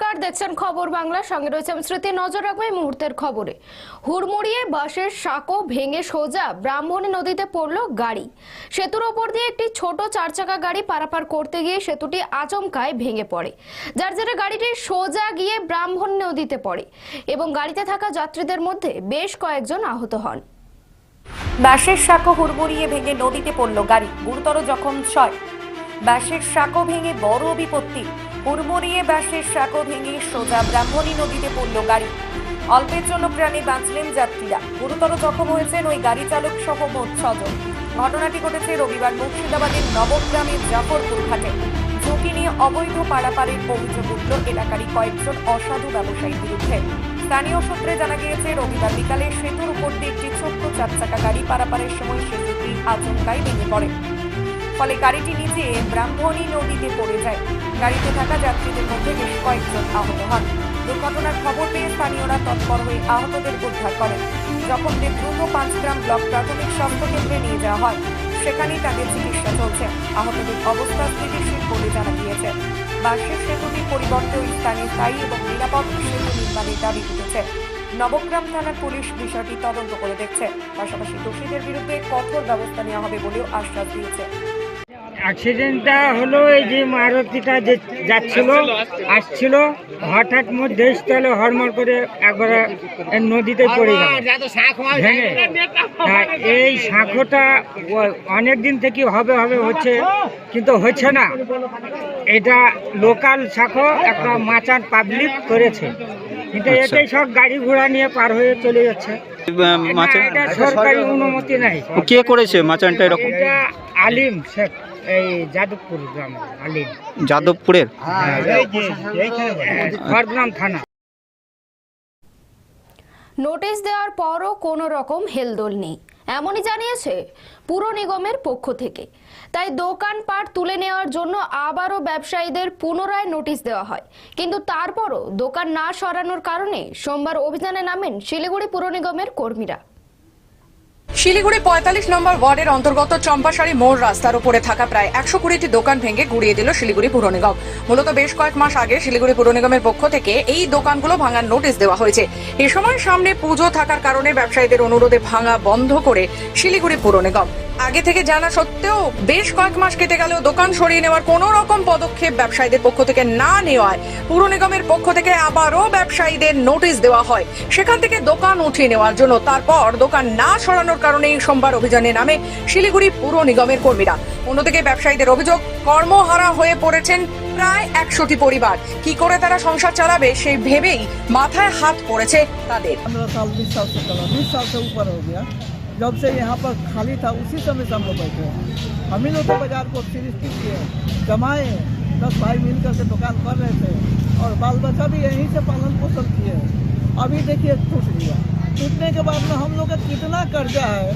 দেখছেন খবর বাংলা। সঙ্গে রয়েছে আমি স্মৃতি, নজর রাখব এই মুহূর্তের খবরে। হুড়মুড়িয়ে বাসের সাঁকো ভেঙে সোজা ব্রাহ্মণী নদীতে পড়ল গাড়ি। সেতুর ওপর দিয়ে একটি ছোট চার চাকা গাড়ি পারাপার করতে গিয়ে সেতুটি আচমকায় ভেঙে পড়ে। যার জেরে গাড়িটি সোজা গিয়ে ব্রাহ্মণী নদীতে পড়ে এবং গাড়িতে থাকা যাত্রীদের মধ্যে বেশ কয়েকজন আহত হন। বাসের সাঁকো হুড়মুড়িয়ে ভেঙে নদীতে পড়ল গাড়ি। গুরুতর জখম ছয়। বাসের সাঁকো ভেঙে বড় বিপত্তি। হুড়মুড়িয়ে বাঁশের সাঁকো ভেঙে সোজা ব্রাহ্মণী নদীতে পড়ল গাড়ি। অল্পের জন্য প্রাণে বাঁচলেন যাত্রীরা। গুরুতর জখম হয়েছেন ওই গাড়ি চালক সহ মোট ছজন। ঘটনাটি ঘটেছে রবিবার মুর্শিদাবাদের নবগ্রামের জাফরপুর ঘাটে। ঝুঁকি নিয়ে অবৈধ পারাপারের অভিযোগ উঠল এলাকারই কয়েকজন অসাধু ব্যবসায়ীর বিরুদ্ধে। স্থানীয় সূত্রে জানা গিয়েছে, রবিবার বিকালে সেতুর উপর দিয়ে একটি ছোট্ট চার চাকা গাড়ি পারাপারের সময় সেতুটি আচমকাই ভেঙে পড়ে। ফলে গাড়িটি নিচে ব্রাহ্মণী নদীতে পড়ে যায়। গাড়িতে থাকা যাত্রীদের মধ্যে বেশ কয়েকজন আহত হন। দুর্ঘটনার খবর পেয়ে স্থানীয়রা তৎপর হয়ে আহতদের উদ্ধার করেন। জখমদের দ্রুত পাঁচগ্রাম ব্লক প্রাথমিক স্বাস্থ্য কেন্দ্রে নিয়ে যাওয়া হয়, সেখানেই তাদের চিকিৎসা চলছে। আহতদের অবস্থা স্থিতিশীল বলে জানা গিয়েছে। বার্ষিক সেতুটির পরিবর্তে ওই স্থানে স্থায়ী এবং নিরাপদ সেতু নির্মাণের দাবি উঠেছে। নবগ্রাম থানার পুলিশ বিষয়টি তদন্ত করে দেখছে। পাশাপাশি দোষীদের বিরুদ্ধে কঠোর ব্যবস্থা নেওয়া হবে বলেও আশ্বাস দিয়েছে। অ্যাক্সিডেন্টটা হলো এই যে মারুতিটা যে যাচ্ছিল আসছিল হঠাৎ মধ্যে স্থলে হরমর করে একবারে নদীতে পড়ে গেল। ভেঙে। এই শাঁখোটা অনেক দিন থেকে হবে হবে হচ্ছে কিন্তু হচ্ছে না। এটা লোকাল শাঁখো একটা মাচান পাবলিক করেছে। কিন্তু এটাই সব গাড়ি ঘোড়া নিয়ে পার হয়ে চলে যাচ্ছে। মাচান সরকারি অনুমতি নাই। কে করেছে মাচানটা এরকম? আলিম শেখ। এই যাদবপুর গ্রাম আলিম। যাদবপুরের? খড়গ্রাম থানা। নোটিশ দেওয়ার পরও কোনো রকম হেলদোল নেই। এমনই জানিয়েছে পুর নিগমের পক্ষ থেকে। তাই দোকানপাট তুলে নেওয়ার জন্য আবারও ব্যবসায়ীদের পুনরায় নোটিশ দেওয়া হয়। কিন্তু তারপরও দোকান না সরানোর কারণে সোমবার অভিযানে নামেন শিলিগুড়ি পুর নিগমের কর্মীরা। শিলিগুড়ি পঁয়তাল্লিশ নম্বর ওয়ার্ডের অন্তর্গত চম্পাশাড়ি মোড় রাস্তার উপরে থাকা প্রায় একশো কুড়িটি দোকান ভেঙে গুড়িয়ে দিল শিলিগুড়ি পুর নিগম। মূলত বেশ কয়েক মাস আগে শিলিগুড়ি পুর নিগমের পক্ষ থেকে এই দোকানগুলো ভাঙার নোটিশ দেওয়া হয়েছে। এ সময় সামনে পুজো থাকার কারণে ব্যবসায়ীদের অনুরোধে ভাঙা বন্ধ করে শিলিগুড়ি পুর নিগম। আগে থেকে জানা সত্ত্বেও বেশ কয়েক মাস কেটে গেলেও দোকান সরিয়ে নেওয়ার কোনো রকম পদক্ষেপ ব্যবসায়ীদের পক্ষ থেকে না নেওয়ায় পুর নিগমের পক্ষ থেকে আবারও ব্যবসায়ীদের নোটিশ দেওয়া হয়। সেখান থেকে দোকান উঠিয়ে নেওয়ার জন্য তারপর দোকান না সরানোর কারণেই সোমবার অভিযানে নামে শিলিগুড়ি পুর নিগমের কর্মীরা। অন্যদিকে ব্যবসায়ীদের অভিযোগ, কর্মহারা হয়ে পড়েছেন প্রায় একশোটি পরিবার। কি করে তারা সংসার চালাবে সেই ভেবেই মাথায় হাত পড়েছে তাদের। जब से यहाँ पर खाली था, उसी समय से हम लोग बैठे हैं। हम ही लोग तो बाज़ार को सृष्टि किए जमाए दस भाई मिल करके दुकान कर रहे थे और बाल बच्चा भी यहीं से पालन पोषण किए अभी देखिए टूट गया टूटने के बाद में हम लोग का कितना कर्जा है,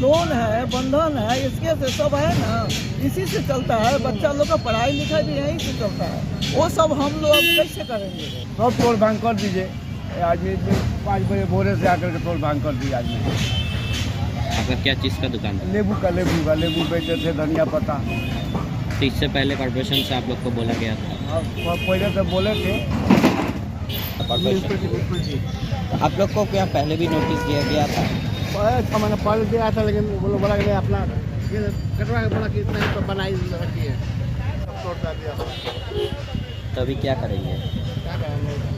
लोन है, बंधन है, इसके से सब है ना। इसी से चलता है। बच्चा लोग का पढ़ाई लिखाई भी यहीं से चलता है। वो सब हम लोग कैसे करेंगे? सब तोड़ भाँग कर दीजिए। आदमी पाँच बजे भोरे से आकर के तोड़ भाँग कर दिया आदमी आपका क्या चीज़ का दुकान था? लेबू का लेबू का लेबू बेचते थे धनिया पत्ता। तो इससे पहले कॉर्पोरेशन से आप लोग को बोला गया था? पहले से बोले थे। आप लोग को क्या पहले भी नोटिस दिया गया था? छः महीने पहले दिया था लेकिन बोलो बोला कि नहीं अपना कटवा के बोला कि इतना ही तो बनाई रखी है। दिया। तो क्या करेंगे? क्या करेंगे?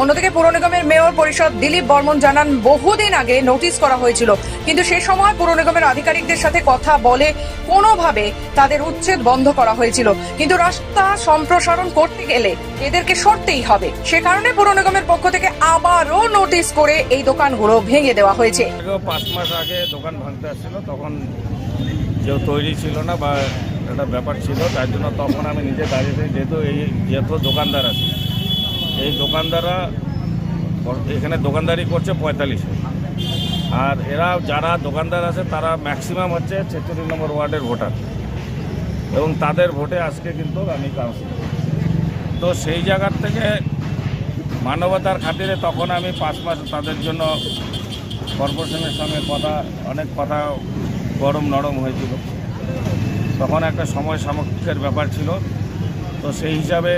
অন্যদিকে পুর নিগমের মেয়র পরিষদ দিলীপ বর্মন জানান, বহুদিন আগে নোটিশ করা হয়েছিল, কিন্তু সে সময় পুর নিগমের আধিকারিকদের সাথে কথা বলে কোনোভাবে তাদের উচ্ছেদ বন্ধ করা হয়েছিল। কিন্তু রাস্তা সম্প্রসারণ করতে গেলে এদেরকে সরতেই হবে। সে কারণে পুর নিগমের পক্ষ থেকে আবারও নোটিশ করে এই দোকানগুলো ভেঙে দেওয়া হয়েছে। পাঁচ মাস আগে দোকান ভাঙতে আসছিল, তখন তৈরি ছিল না বা একটা ব্যাপার ছিল, তার জন্য তখন আমি নিজে দাঁড়িয়ে যেহেতু এই যেহেতু দোকানদার আছে। এই দোকানদাররা এখানে দোকানদারি করছে পঁয়তাল্লিশে আর এরা যারা দোকানদার আছে, তারা ম্যাক্সিমাম হচ্ছে ছেচল্লিশ নম্বর ওয়ার্ডের ভোটার। এবং তাদের ভোটে আজকে কিন্তু আমি কাউন্সিলর তো সেই জায়গার থেকে মানবতার খাতিরে তখন আমি পাঁচ মাস তাদের জন্য কর্পোরেশনের সঙ্গে কথা, অনেক কথা গরম নরম হয়েছিল। তখন একটা সময় সামগ্রিকের ব্যাপার ছিল। তো সেই হিসাবে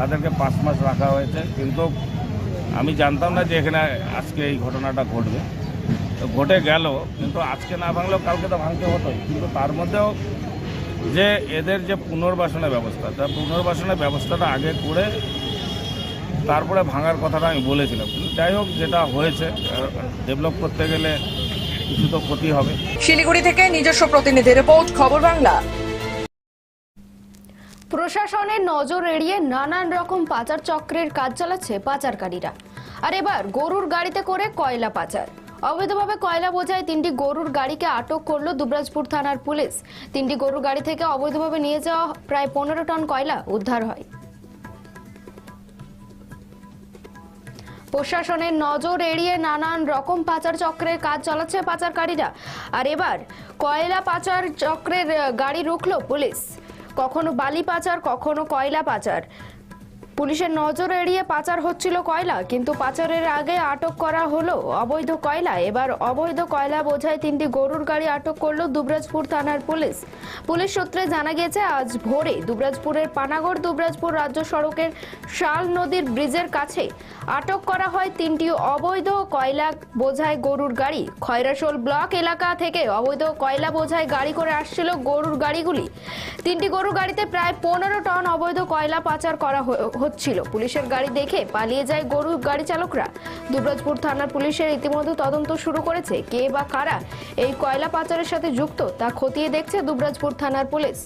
তাদেরকে পাঁচ মাস রাখা হয়েছে। কিন্তু আমি জানতাম না যে এখানে আজকে এই ঘটনাটা ঘটবে। তো ঘটে গেল, কিন্তু আজকে না ভাঙলেও কালকে তো ভাঙতে হতোই। কিন্তু তার মধ্যেও যে এদের যে পুনর্বাসনের ব্যবস্থা তার পুনর্বাসনের ব্যবস্থাটা আগে করে তারপরে ভাঙার কথাটা আমি বলেছিলাম। যাই হোক, যেটা হয়েছে ডেভেলপ করতে গেলে কিছু তো ক্ষতি হবে। শিলিগুড়ি থেকে নিজস্ব প্রতিনিধি রিপোর্ট, খবর বাংলা। প্রশাসনের নজর এড়িয়ে নানান রকম পাচার চক্রের কাজ চালাচ্ছে পাচারকারীরা। আর এবার গরুর গাড়িতে করে কয়লা পাচার। অবৈধভাবে কয়লা বোঝায় তিনটি গরুর গাড়িকে আটক করল দুবরাজপুর থানার পুলিশ। তিনটি গরুর গাড়ি থেকে অবৈধভাবে নিয়ে যাওয়া প্রায় পনেরো টন কয়লা উদ্ধার হয়। প্রশাসনের নজর এড়িয়ে নানান রকম পাচার চক্রের কাজ চালাচ্ছে পাচারকারীরা। আর এবার কয়লা পাচার চক্রের গাড়ি রুখলো পুলিশ। কখনো বালি পাচার কখনো কয়লা পাচার। পুলিশের নজর এড়িয়ে পাচার হচ্ছিল কয়লা, কিন্তু পাচারের আগে আটক করা হলো অবৈধ কয়লা। এবার অবৈধ কয়লা বোঝায় তিনটি গরুর গাড়ি আটক করল দুবরাজপুর থানার পুলিশ। পুলিশ সূত্রে জানা গিয়েছে আজ ভোরে দুবরাজপুরের পানাগড় দুবরাজপুর রাজ্য সড়কের শাল নদীর ব্রিজের কাছে আটক করা হয় তিনটি অবৈধ কয়লা বোঝায় গরুর গাড়ি। খয়রাশোল ব্লক এলাকা থেকে অবৈধ কয়লা বোঝায় গাড়ি করে আসছিল গরুর গাড়িগুলি। তিনটি গরুর গাড়িতে প্রায় পনেরো টন অবৈধ কয়লা পাচার করা হ- হচ্ছিল। পুলিশের গাড়ি দেখে পালিয়ে যায় গরু গাড়ি চালকরা। দুবরাজপুর থানার পুলিশের ইতিমধ্যে তদন্ত শুরু করেছে কে বা কারা। এই কয়লা পাচারের সাথে যুক্ত তা খতিয়ে দেখছে দুবরাজপুর থানার পুলিশ।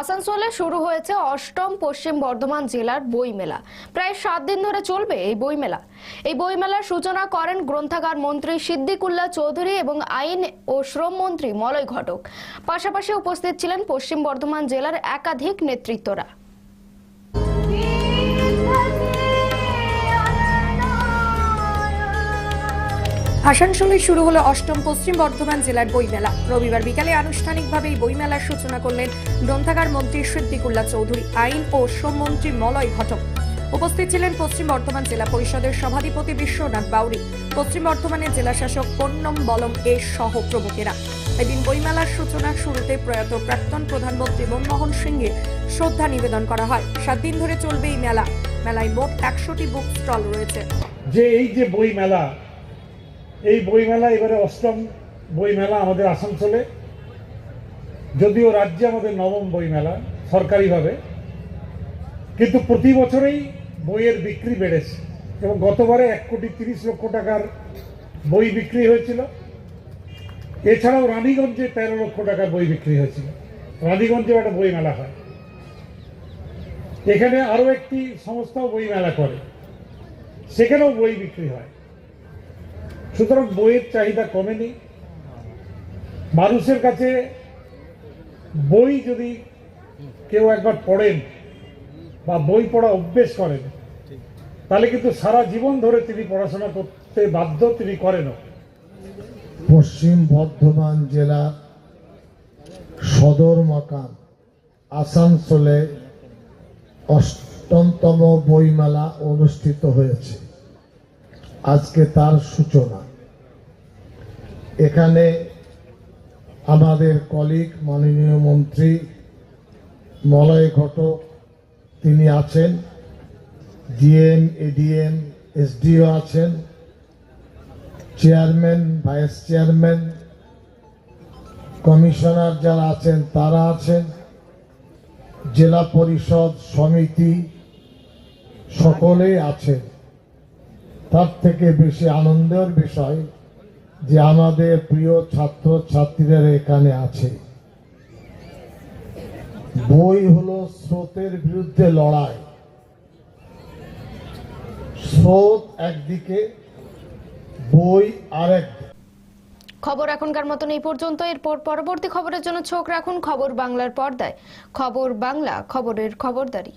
আসানসোলে শুরু হয়েছে অষ্টম পশ্চিম বর্ধমান জেলার বইমেলা। প্রায় সাত দিন ধরে চলবে এই বইমেলা। এই বইমেলার সূচনা করেন গ্রন্থাগার মন্ত্রী সিদ্দিকুল্লা চৌধুরী এবং আইন ও শ্রম মন্ত্রী মলয় ঘটক। পাশাপাশি উপস্থিত ছিলেন পশ্চিম বর্ধমান জেলার একাধিক নেতৃত্বরা। আসানসোলে শুরু হলো অষ্টম পশ্চিম বর্ধমান জেলার বইমেলা। রবিবার বিকালে আনুষ্ঠানিকভাবে এই বইমেলার সূচনা করলেন গ্রন্থাগার মন্ত্রী সিদ্দিকুল্লাহ চৌধুরী, আইন ও শ্রমমন্ত্রী মলয় ঘটক। উপস্থিত ছিলেন পশ্চিম বর্ধমান জেলা পরিষদের সভাধিপতি বিশ্বনাথ বাউরি, পশ্চিম বর্ধমানের জেলা শাসক পন্নম বলম এ সহ প্রমুখেরা। এদিন বইমেলার সূচনার শুরুতে প্রয়াত প্রাক্তন প্রধানমন্ত্রী মনমোহন সিংহে শ্রদ্ধা নিবেদন করা হয়। সাত দিন ধরে চলবে এই মেলা। মেলায় মোট একশোটি বুক স্টল রয়েছে। যে এই যে বই মেলা এই বইমেলা, এবারে অষ্টম বইমেলা আমাদের আসানসোলে। যদিও রাজ্যে আমাদের নবম বইমেলা, সরকারিভাবে। কিন্তু প্রতি বছরেই বইয়ের বিক্রি বেড়েছে এবং গতবারে এক কোটি তিরিশ লক্ষ টাকার বই বিক্রি হয়েছিল। এছাড়াও রানীগঞ্জে তেরো লক্ষ টাকার বই বিক্রি হয়েছিল। রানীগঞ্জেও একটা বই মেলা হয়। এখানে আরও একটি সংস্থাও বই মেলা করে। সেখানেও বই বিক্রি হয়। সুতরাং বইয়ের চাহিদা কমেনি। মানুষের কাছে বই যদি কেউ একবার পড়েন বা বই পড়া অভ্যেস করেন, তাহলে কিন্তু সারা জীবন ধরে তিনি পড়াশোনা করতে বাধ্য তিনি করেনও। পশ্চিম বর্ধমান জেলা সদর মাকাম, আসানসোলে অষ্টমতম বইমেলা অনুষ্ঠিত হয়েছে। আজকে তার সূচনা। এখানে আমাদের কলিগ, মাননীয় মন্ত্রী, মলয় ঘটক, তিনি আছেন, ডিএম, এডিএম, এসডিও আছেন, চেয়ারম্যান, ভাইস চেয়ারম্যান, কমিশনার যারা আছেন, তারা আছেন, জেলা পরিষদ সমিতি সকলেই আছেন। তার থেকে বেশি আনন্দের বিষয় যে আমাদের প্রিয় ছাত্র ছাত্রীরা এখানে আছে। বই হলো স্রোতের বিরুদ্ধে লড়াই। স্রোত একদিকে, বই আরেক খবর এখনকার মতন এই পর্যন্ত। এরপর পরবর্তী খবরের জন্য চোখ রাখুন খবর বাংলার পর্দায়। খবর বাংলা, খবরের খবরদারি।